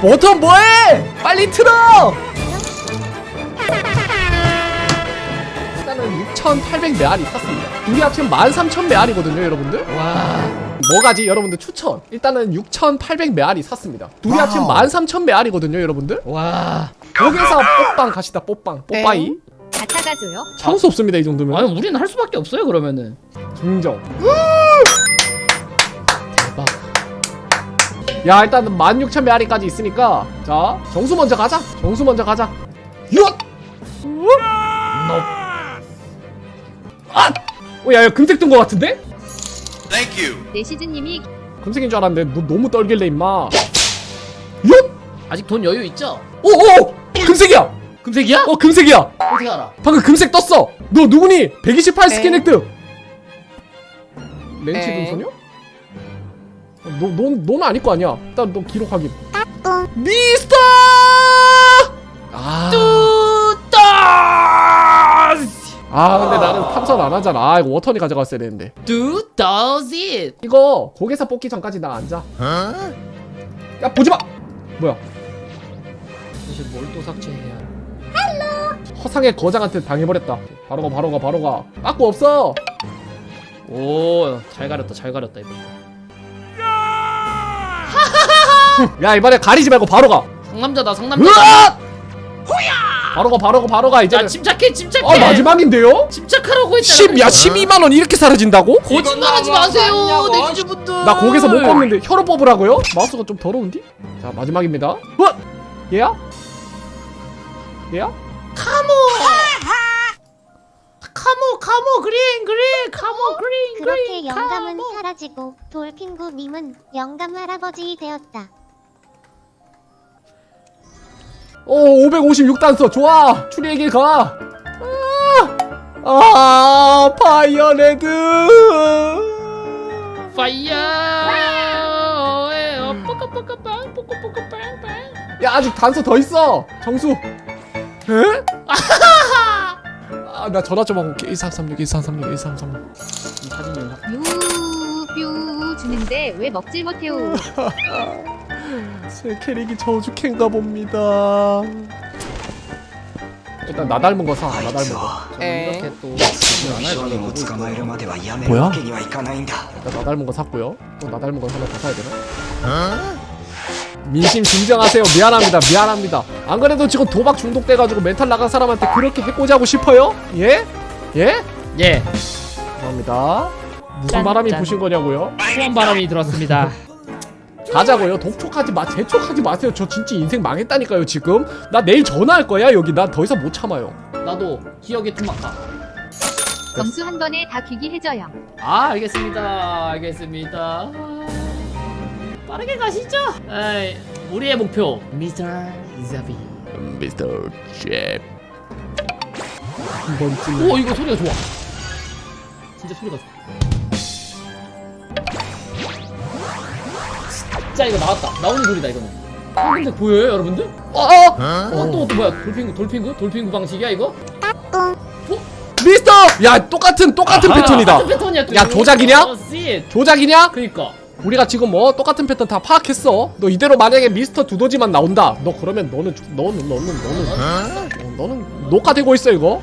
버튼 뭐해? 빨리 틀어! 일단은 6,800 메아리 샀습니다. 둘이 합치면 13,000 메아리거든요, 여러분들. 와. 뭐가지? 여러분들 추천. 일단은 6,800 메아리 샀습니다. 둘이 합치면 13,000 메아리거든요, 여러분들. 와. 여기서 뽀빵 가시다, 뽀빵. 뽀빠이. 가타가줘요. 참수 없습니다, 이 정도면. 아니 우리는 할 수밖에 없어요 그러면은 긍정. 야 일단 16,000 메아리까지 있으니까 자 정수 먼저 가자. 정수 먼저 가자. 야! 아! 어, 야, 야, 금색 뜬 거 같은데? Thank you. 내 시즈님이 금색인 줄 알았는데 너 너무 떨길래 임마. 야! 아직 돈 여유 있죠? 오, 오! 금색이야! 금색이야? 어, 금색이야! 어떻게 알아? 방금 금색 떴어! 너 누구니? 128 스킨 획득! 렌치 에. 동선이요? 어, 너, 넌, 넌 아닐 거 아니야. 일단 너 기록 확인. 미스터! 아. 아, 근데 나는 탐선 안 하잖아. 아, 이거 워턴이 가져갔어야 되는데. Do does it? 이거 고개사 뽑기 전까지 나 앉아. 야, 보지 마! 뭐야? 사실 뭘 또 삭제해야? 허상의 거장한테 당해버렸다. 바로 가, 바로 가, 바로 가. 빠꾸 없어! 오잘 가렸다 잘 가렸다 이거. 야, 이번에 가리지 말고 바로 가! 상남자다 상남자. 으악! 바로 가, 바로 가, 바로 가, 이제. 자 침착해 침착해. 아, 마지막인데요? 침착하라고 했잖아. 10, 야, 12만 원 이렇게 사라진다고? 거짓말하지 마세요, 내주주 분들. 나 거기서 못 뽑는데 혀로 뽑으라고요? 마우스가 좀 더러운디? 자, 마지막입니다. 어? 얘야? 얘야? 카모 카모 그린 그린 카모 그린 그렇게 그린 영감은 카모. 사라지고 돌핑구님은 영감 할아버지 되었다. 오, 556단서. 좋아! 추리에게 가! 아, 아 파이어 레드! 파이어. 에, 어, 뽀까뽀까빵 뽀까뽀까빵빵. 야, 아직 단서 더 있어! 정수! 에? 아, 나 전화 좀 하고 올게. 1336, 1336, 1336. 이 사진 연락. 뮤뷰 주는데 왜 먹질 못해요? 제 캐릭이 저주캔가 봅니다. 일단 나 닮은 거 사. 나 닮은 거. 이렇게 또 뭐야? 일단 나 닮은 거 샀고요. 또 나 닮은 거 하나 더 사야 되나? 어? 민심 진정하세요. 미안합니다. 미안합니다. 안 그래도 지금 도박 중독돼가지고 멘탈 나간 사람한테 그렇게 해코지하고 싶어요? 예? 예? 예. 감사합니다. 무슨 바람이 부신 거냐고요? 수원 바람이 들었습니다. 가자고요. 독촉하지 마. 재촉하지 마세요. 저 진짜 인생 망했다니까요 지금. 나 내일 전화할 거야 여기. 나더 이상 못 참아요. 나도 기억의 토막가. 점수 한 번에 다 귀기해져요. 아 알겠습니다 알겠습니다 빠르게 가시죠 에이, 우리의 목표 미스터 자비 미스터 잽. 한 번쯤. 오 이거 소리가 좋아 진짜 소리가 좋아 진짜 이거 나왔다 나오는 소리다 이거는 황금색 보여요 여러분들? 어? 어? 어? 또, 또 뭐야 돌핑구 돌핑구? 돌핑구 방식이야 이거? 미스터! 야 똑같은 똑같은 패턴이다. 같은 패턴이야 또 야. 조작이냐? 어, 씨. 조작이냐? 그니까 우리가 지금 뭐 똑같은 패턴 다 파악했어. 너 이대로 만약에 미스터 두더지만 나온다. 너 그러면 너는 주- 너는 너는 너는 어, 너는 녹화되고 있어 이거.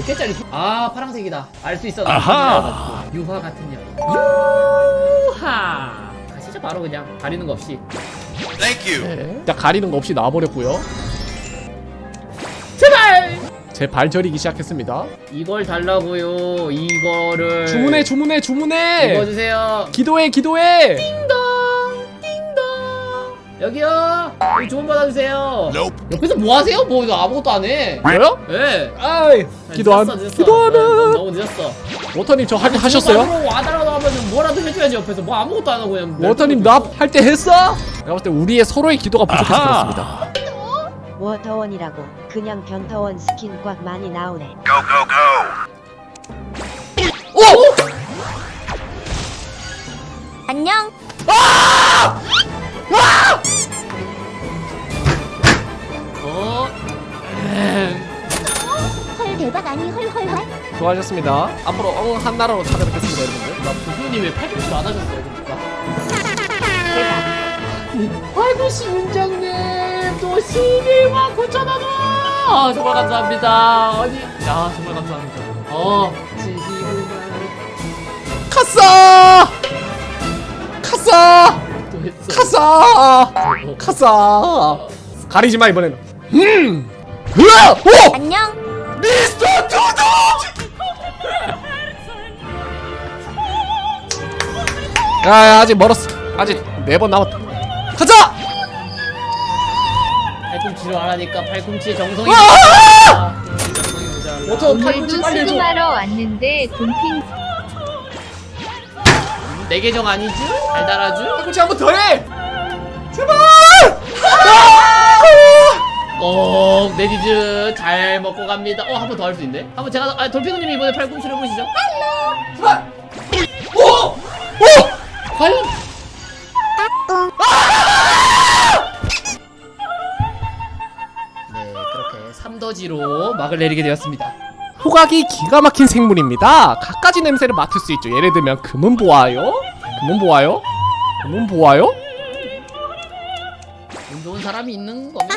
10개짜리 아 파란색이다 알 수 있어 아하 유화 같은 년 유하 가시죠 바로 그냥 가리는 거 없이 Thank you. 네. 자 가리는 거 없이 나와버렸고요. 제발 제 발 저리기 시작했습니다. 이걸 달라고요 이거를 주문해 주문해 주문해. 읽어주세요 기도해 기도해. 띵동 여기요 여기 주문 받아주세요 옆에서 뭐 하세요? 뭐 아무것도 안해 뭐요? 예 아이 기도 안 늦었어, 늦었어. 네, 기도하는. 너무 늦었어 워터님 저 하, 하셨어요? 주문 와달라고 하면 뭐라도 해줘야지 옆에서 뭐 아무것도 안 하고 그냥 워터님 나 할 때 했어? 내가 봤을 때 우리의 서로의 기도가 부족해서 그렇습니다. 워터원이라고 그냥 변터원 스킨 꽉 많이 나오네. Go, go, go. 오! 안녕. 대박 아니 헐헐헐. 수고하셨습니다. 앞으로 엉 한 나라로 찾아뵙겠습니다, 여러분들. 나 부수님 왜 팔꿈치를 안 하셨어요 그러니까 아이고 심장님 또 11만 9천 원. 아 정말 감사합니다. 아니 야 정말 감사합니다. 어 12만 카싸! 카싸! 또 했어. 카싸! 카싸! 가리지 마 이번에는. 음. 으아! 오! 안녕. 미스터 두두! 야, 야 아직 멀었어. 아직 네 번 남았다. 가자! 팔꿈치로 안 하니까 팔꿈치의 정성이. 어쩌 오늘도 팔꿈치 빨리 해줘. 수금하러 왔는데 돈핑 내 계정 아니지? 잘 달아줘? 팔꿈치 한 번 더 해! 제발! 꼭 내디즈 잘 먹고 갑니다. 어 한 번 더 할 수 있네. 한 번 제가 아 돌핑우님이 이번에 팔꿈치를 해보시죠. 제발! 오! 오! 과연? 네 그렇게 삼더지로 막을 내리게 되었습니다. 호각이 기가 막힌 생물입니다. 갖가지 냄새를 맡을 수 있죠. 예를 들면 금은 보아요, 금은 보아요, 금은 보아요. 운 좋은 사람이 있는 겁니다.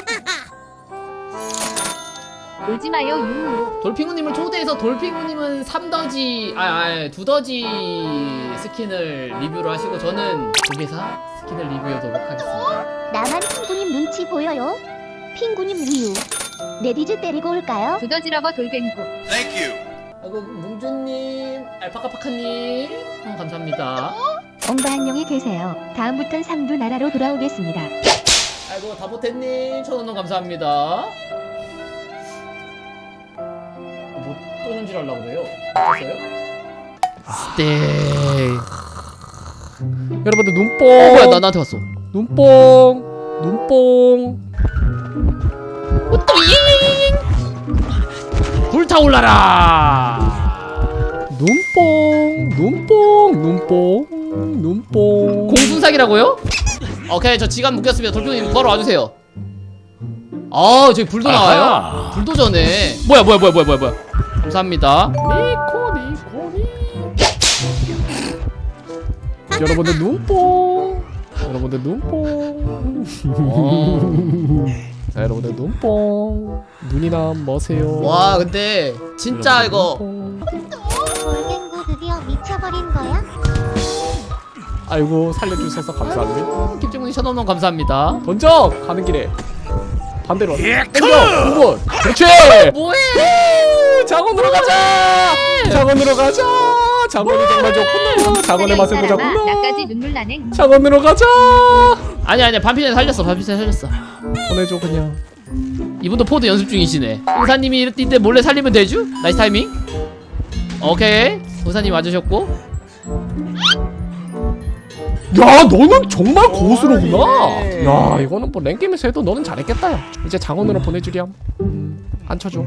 울지 마요 유. 돌핑우님을 초대해서 돌핑우님은 삼더지 아, 아 두더지 스킨을 리뷰를 하시고 저는 조개사 스킨을 리뷰하도록 하겠습니다. 나만 핑구님 눈치 보여요? 핑구님 우유. 레디즈 때리고 올까요? 두더지러버 돌뱅구. Thank you. 아이고 뭉주님 알파카파카님 어, 감사합니다. 엄바 안녕히 계세요. 다음부턴 삼두 나라로 돌아오겠습니다. 아이고 다보태님 천원원 감사합니다. 뭐또 현질하려고 그래요? 어요 네. 여러분들 눈뽕. 어 뭐야 나 나한테 왔어. 눈뽕, 눈뽕. 불타올라라. 눈뽕, 눈뽕, 눈뽕, 눈뽕. 공순삭이라고요? 오케이 저 지갑 묶였습니다. 돌핑님 바로 와주세요. 아 저기 불도 나와요? 불도 전에 뭐야 뭐야 뭐야 뭐야 뭐야 뭐야 감사합니다. 니코, 니코, 니. 여러분들 눈뽕. 여러분들 눈뽕. 어. 자, 여러분들 눈뽕. 눈이나 머세요. 와 근데 진짜 여러분들 이거 눈뽕. 돌갱구 드디어 미쳐버린 거야? 아이고 살려주셔서 감사합니다. 김정훈이 천원원 감사합니다. 던져 가는 길에 반대로 던져 한번 그렇지 뭐해? 장원으로 가자! 장원으로 가자! 장원이 정말 좋구나 장원의 맛을 보자꾸나 나까지 눈물 나네. 장원으로 가자! 아니 아니 반피전 살렸어. 반피전 살렸어. 보내줘 그냥. 이분도 포드 연습 중이시네. 의사님이 이럴 때 몰래 살리면 되죠? 나이스 타이밍. 오케이. 의사님 와주셨고. 야 너는 정말 고수로구나. 야 이거는 뭐 랭게임에서 해도 너는 잘했겠다 야. 이제 장원으로 보내주렴 안 쳐줘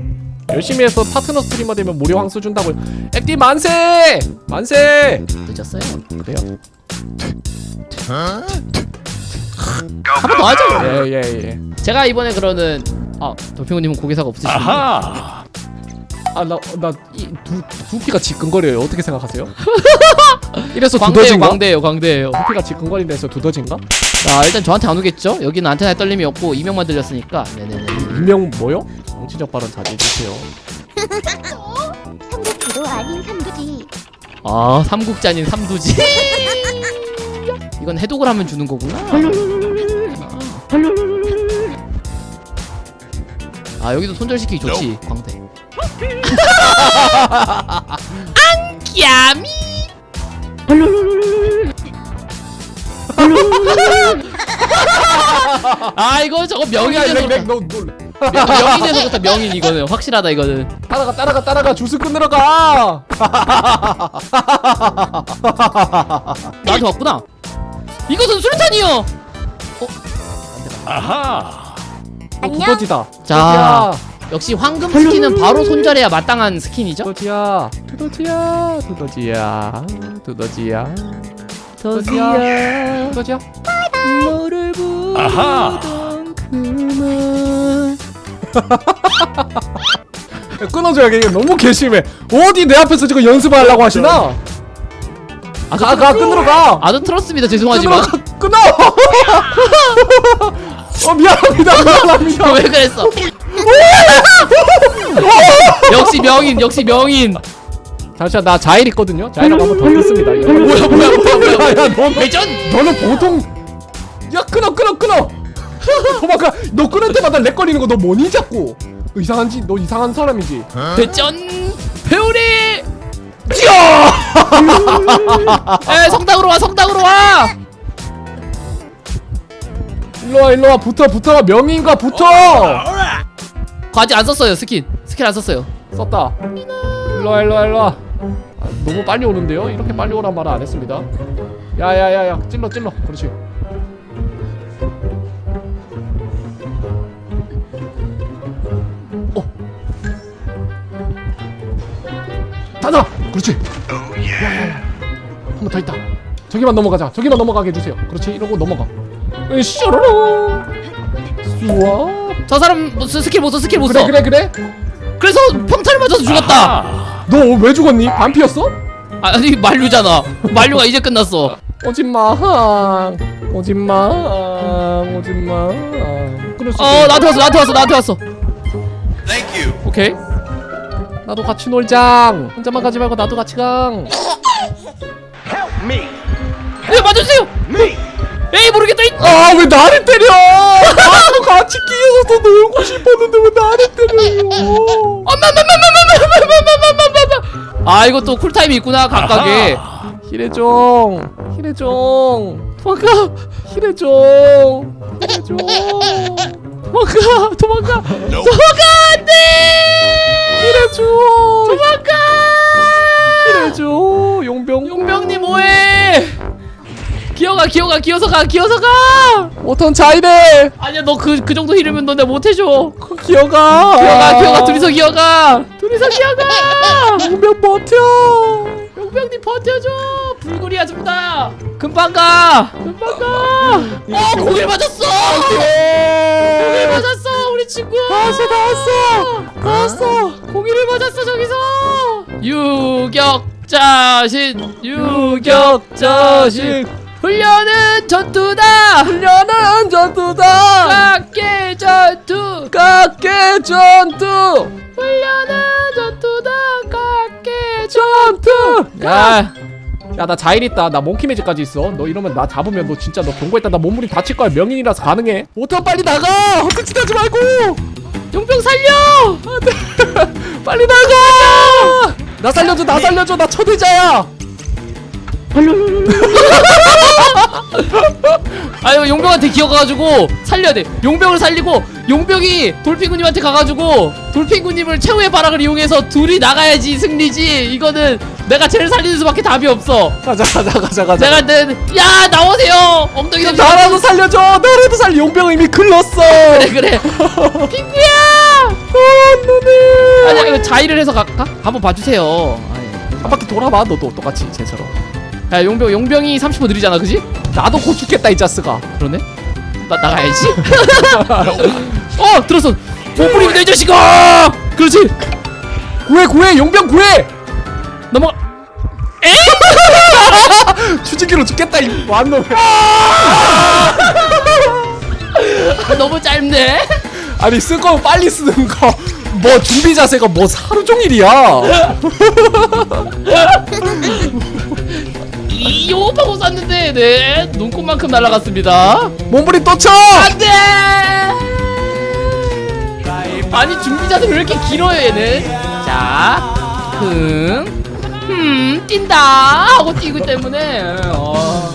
열심히 해서 파트너 스트리머 되면 무료 황수 준다고 액디 만세 만세 늦었어요. 그래요 한번더 하죠. 예예예 제가 이번에 그러는 아 돌핑우님은 고개사가 없으시군요. 아나나이두 두피가 지끈거려요. 어떻게 생각하세요? 이래서 광대예요 두더진가? 광대예요 광대예요. 두피가 지끈거린다 해서 두더진가? 자 일단 저한테 안 오겠죠? 여기는 안테나에 떨림이 없고 이명만 들렸으니까 네네네. 유명 뭐요? 정치적 발언 자제해 주세요. 삼두지도 아닌 삼두지. 아 삼국자님 삼두지. 이건 해독을 하면 주는 거구나. 아 여기도 손절시키기 좋지 광대. 안기야미. 아 이거 저거 명인에서 그렇다. 너 놀래. 명- 명인에서 그렇다 명인 이거는 확실하다 이거는. 따라가 따라가 따라가 주스 끊으러 가. 나한테 왔구나. 이것은 술탄이요. 안녕. 두더지다. 자 역시 황금 스킨은 바로 손절해야 마땅한 스킨이죠. 두더지야. 두더지야. 두더지야. 두더지야. 더지야 두더지야. 너를 부르던 그만 끊어줘야 이게 너무 괘씸해. 어디 내 앞에서 지금 연습하려고 하시나? 가, 가, 끊으러 가. 아주 틀었습니다 죄송하지만 끊으러 가. 끊어 어 미안합니다 미안합니다 왜 그랬어? 역시 명인, 역시 명인. 잠시만 나 자일 있거든요 자일하고 한번 던졌습니다. 뭐야, 뭐야, 뭐야, 뭐야, 뭐야. 야, 너? 너는 보통 야 끊어 끊어 끊어 도망가 너 끊을 때마다 렉 걸리는 거 너 뭐니 자꾸? 너 이상한지 너 이상한 사람이지? 회전? 회오리! 찌어 에, 성당으로 와, 성당으로 와! 일로와 일로와. 붙어 붙어. 명인과 붙어. 과지 안 썼어요, 스킨. 스킨 안 썼어요. 썼다. 일로와 일로와 일로와. 아, 너무 빨리 오는데요? 이렇게 빨리 오란 말은 안 했습니다. 야야야야. 찔러 찔러. 그렇지 그렇지 야야야 한번 더 있다 저기만 넘어가자 저기만 넘어가게 해주세요 그렇지 이러고 넘어가 으쌰로롱 쏘아 저 사람 뭐, 스- 스킬 못 써, 스킬 못 그래 써. 그래 그래 그래서 평타를 맞아서 죽었다. 너 왜 죽었니? 반피였어? 아, 아니 만류잖아. 만류가 이제 끝났어. 오지마 오지마 오지마 그럴 수도 어. 나한테 왔어, 나한테 왔어, 나한테 왔어. Thank you. 오케이. 나도 같이 놀장 혼자만 가지 말고 나도 같이 강 네, 맞아주세요. 에이 모르겠다. 이- 아 왜 나를 때려 나도 같이 끼어서 놀고 싶었는데 왜 나를 때려요 엄마마마마마마마마마마마. 아 이거 또 쿨타임이 있구나 각각에. 힐해종 힐해종 도망가 힐해종 힐해종 도망가 도망가 기어가 기어서 가 기어서 가. 오턴 자이래 아니야 너 그 그 정도 힐이면 너 내가 못 해줘. 기어가 기어가 기어가 둘이서 기어가. 둘이서 기어가. 용병 버텨 용병님 버텨줘. 불구리야 좀다. 금방 가. 금방 가. 어 공일 맞았어. 공일 맞았어 우리 친구. 나왔어 나왔어 나왔어 공일을 맞았어 저기서. 유격 자신 유격 자신 훈련은 전투다. 훈련은 전투다. 각계 전투. 각계 전투. 훈련은 전투다. 각계 전투. 야. 야. 나 자일 있다. 나 몽키 매직까지 있어. 너 이러면 나 잡으면 너 진짜 너 경고했다. 나 몸무리 다칠 거야. 명인이라서 가능해. 오터 빨리 나가. 헛짓 하지 말고. 용병 살려. 빨리 나가. 나 살려줘. 나 살려줘. 나 초대자야 아유 용병한테 기어가가지고 살려야 돼. 용병을 살리고 용병이 돌핀구님한테 가가지고 돌핀구님을 최후의 바락을 이용해서 둘이 나가야지 승리지. 이거는 내가 쟤를 살리는 수밖에 답이 없어. 가자 가자 가자 가자 내가 내, 야 나오세요. 엉덩이 좀 나라도 살려줘 나라도 살려 용병 이미 글렀어 그래 그래. 핑구야. 어 아니야 이거 자의를 해서 갈까? 한번 봐주세요. 아니. 한 바퀴 돌아봐 너도 똑같이 쟤처럼 야 용병 용병이 30분 느리잖아, 그지? 나도 곧 죽겠다 이 자스가 그러네. 나 나가야지. 어 들었어. 보물입니다 이 자식아. 그렇지. 구해 구해 용병 구해 넘어가. 추진기로 죽겠다 이 완놈 아, 너무 짧네. 아니 쓸 거면 빨리 쓰는 거 뭐 준비 자세가 뭐 하루 종일이야 이 호흡하고 쐈는데 네 눈꽃만큼 날아갔습니다. 몸부림 또 쳐! 안돼! 아니 준비자들 왜 이렇게 길어요 얘는? 자흠음 뛴다! 하고 뛰기 때문에 어.